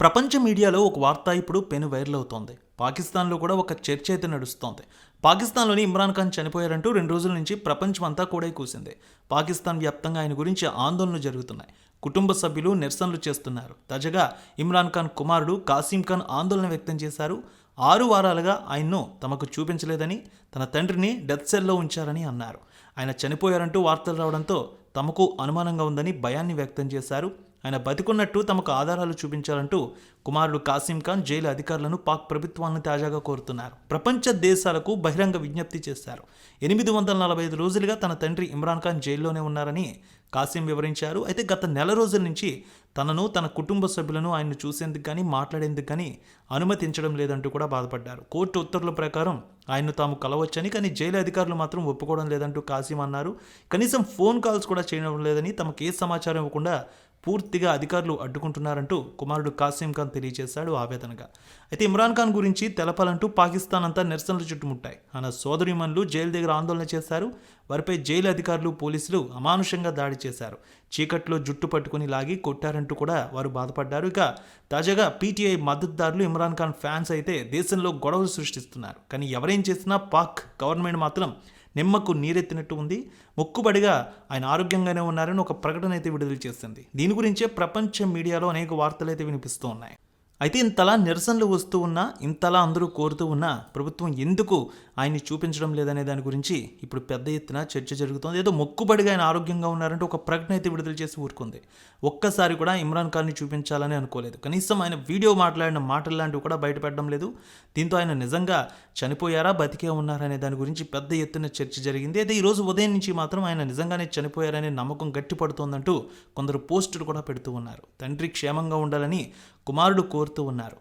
ప్రపంచ మీడియాలో ఒక వార్త ఇప్పుడు పెను వైరల్ అవుతోంది. పాకిస్తాన్లో కూడా ఒక చర్చ అయితే నడుస్తోంది. పాకిస్తాన్లోని ఇమ్రాన్ ఖాన్ చనిపోయారంటూ రెండు రోజుల నుంచి ప్రపంచమంతా కూడా కూసింది. పాకిస్తాన్ వ్యాప్తంగా ఆయన గురించి ఆందోళనలు జరుగుతున్నాయి. కుటుంబ సభ్యులు నిరసనలు చేస్తున్నారు. తాజాగా ఇమ్రాన్ ఖాన్ కుమారుడు కాసిం ఖాన్ ఆందోళన వ్యక్తం చేశారు. ఆరు వారాలుగా ఆయన్ను తమకు చూపించలేదని తన తండ్రిని డెత్ సెల్లో ఉంచారని అన్నారు. ఆయన చనిపోయారంటూ వార్తలు రావడంతో తమకు అనుమానంగా ఉందని భయాన్ని వ్యక్తం చేశారు. ఆయన బతికున్నట్టు తమకు ఆధారాలు చూపించాలంటూ కుమారుడు కాసిం ఖాన్ జైలు అధికారులను పాక్ ప్రభుత్వాలను తాజాగా కోరుతున్నారు. ప్రపంచ దేశాలకు బహిరంగ విజ్ఞప్తి చేశారు. ఎనిమిది వందల నలభై ఐదు రోజులుగా తన తండ్రి ఇమ్రాన్ ఖాన్ జైల్లోనే ఉన్నారని కాసిం వివరించారు. అయితే గత నెల రోజుల నుంచి తనను తన కుటుంబ సభ్యులను ఆయన్ను చూసేందుకు కానీ మాట్లాడేందుకు కానీ అనుమతించడం లేదంటూ కూడా బాధపడ్డారు. కోర్టు ఉత్తర్వుల ప్రకారం ఆయన్ను తాము కలవచ్చని కానీ జైలు అధికారులు మాత్రం ఒప్పుకోవడం లేదంటూ కాసిం అన్నారు. కనీసం ఫోన్ కాల్స్ కూడా చేయడం లేదని తమకు ఏ సమాచారం ఇవ్వకుండా పూర్తిగా అధికారులు అడ్డుకుంటున్నారంటూ కుమారుడు కాసిం ఖాన్ తెలియజేశాడు ఆవేదనగా. అయితే ఇమ్రాన్ ఖాన్ గురించి తెలపాలంటూ పాకిస్తాన్ అంతా నిరసనలు చుట్టుముట్టాయి. ఆయన సోదరిమన్లు జైలు దగ్గర ఆందోళన చేశారు. వారిపై జైలు అధికారులు పోలీసులు అమానుషంగా దాడి చేశారు. చీకట్లో జుట్టు పట్టుకుని లాగి కొట్టారంటూ కూడా వారు బాధపడ్డారు. ఇక తాజాగా పీటీఐ మద్దతుదారులు ఇమ్రాన్ ఖాన్ ఫ్యాన్స్ అయితే దేశంలో గొడవలు సృష్టిస్తున్నారు. కానీ ఎవరేం చేసినా పాక్ గవర్నమెంట్ మాత్రం నిమ్మకు నీరెత్తినట్టు ఉంది. మొక్కుబడిగా ఆయన ఆరోగ్యంగానే ఉన్నారని ఒక ప్రకటన అయితే విడుదల చేసింది. దీని గురించే ప్రపంచ మీడియాలో అనేక వార్తలు అయితే వినిపిస్తూ ఉన్నాయి. అయితే ఇంతలా నిరసనలు వస్తూ ఉన్నా ఇంతలా అందరూ కోరుతూ ఉన్నా ప్రభుత్వం ఎందుకు ఆయన్ని చూపించడం లేదనే దాని గురించి ఇప్పుడు పెద్ద ఎత్తున చర్చ జరుగుతోంది. ఏదో మొక్కుబడిగా ఆయన ఆరోగ్యంగా ఉన్నారంటే ఒక ప్రకటన అయితే విడుదల చేసి ఊరుకుంది. ఒక్కసారి కూడా ఇమ్రాన్ ఖాన్ని చూపించాలని అనుకోలేదు. కనీసం ఆయన వీడియో మాట్లాడిన మాటలు లాంటివి కూడా బయటపెట్టడం లేదు. దీంతో ఆయన నిజంగా చనిపోయారా బతికే ఉన్నారనే దాని గురించి పెద్ద ఎత్తున చర్చ జరిగింది. అయితే ఈరోజు ఉదయం నుంచి మాత్రం ఆయన నిజంగానే చనిపోయారనే నమ్మకం గట్టిపడుతోందంటూ కొందరు పోస్టులు కూడా పెడుతూ ఉన్నారు. తండ్రి క్షేమంగా ఉండాలని కుమారుడు కోరుతూ ఉన్నారు.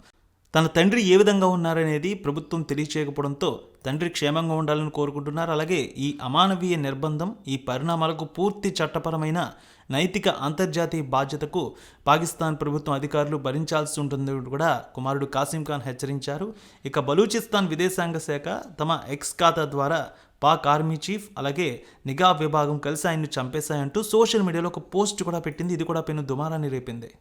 తన తండ్రి ఏ విధంగా ఉన్నారనేది ప్రభుత్వం తెలియచేయకపోవడంతో తండ్రి క్షేమంగా ఉండాలని కోరుకుంటున్నారు. అలాగే ఈ అమానవీయ నిర్బంధం ఈ పరిణామాలకు పూర్తి చట్టపరమైన నైతిక అంతర్జాతీయ బాధ్యతకు పాకిస్తాన్ ప్రభుత్వం అధికారులు భరించాల్సి ఉంటుందని కూడా కుమారుడు కాసిం ఖాన్ హెచ్చరించారు. ఇక బలూచిస్తాన్ విదేశాంగ శాఖ తమ ఎక్స్ ఖాతా ద్వారా పాక్ ఆర్మీ చీఫ్ అలాగే నిఘా విభాగం కలిసి ఆయన్ను చంపేశాయంటూ సోషల్ మీడియాలో ఒక పోస్ట్ కూడా పెట్టింది. ఇది కూడా పెను దుమారాన్ని రేపింది.